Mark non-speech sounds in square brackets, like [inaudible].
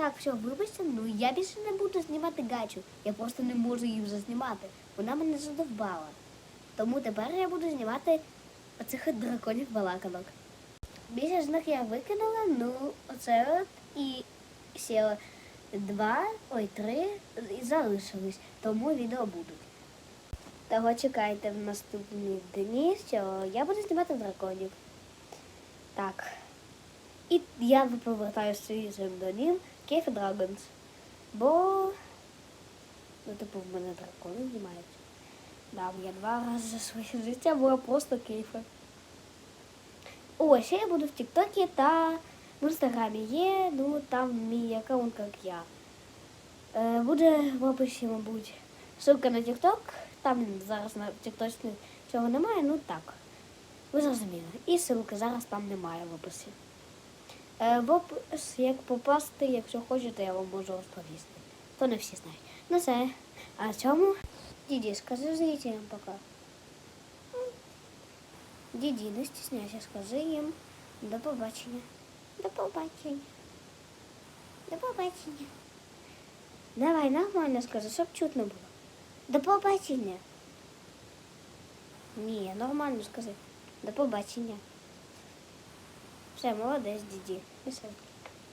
Так, все, вибачте, ну я більше не буду знімати гачу. Я просто не можу її вже знімати. Вона мене задовбала. Тому тепер я буду знімати оцих драконів балаканок. Більше з них я викинула, ну оце от і сіла два, ой, три і залишились. Тому відео будуть. Того чекайте в наступні дні, що я буду знімати драконів. Так. І я повертаю свій псевдонім Кейф Dragons. Бо, ну, типу, в мене дракони знімають. Да, я два рази за своє [laughs] життя була просто кейфа. О, ще я буду в Тіктокі та в Інстаграмі є, ну там мій аккаунт, як я. Е, буде в описі, мабуть, ссылка на Тікток. Там зараз на Тіктоці цього немає, ну так. Ви зрозуміли. І ссылки зараз там немає в описі. Е, в опис, як попасти, якщо хочете, я вам можу розповісти. То не всі знають. Ну все. А цьому Діді, скажи зрителям пока. Діді, не стісняйся, скажи їм. До побачення. До побачення. До побачення. Давай нормально скажи, щоб чутно було. До побачення. Ні, нормально скажи. До побачення. Все, молодець, діді.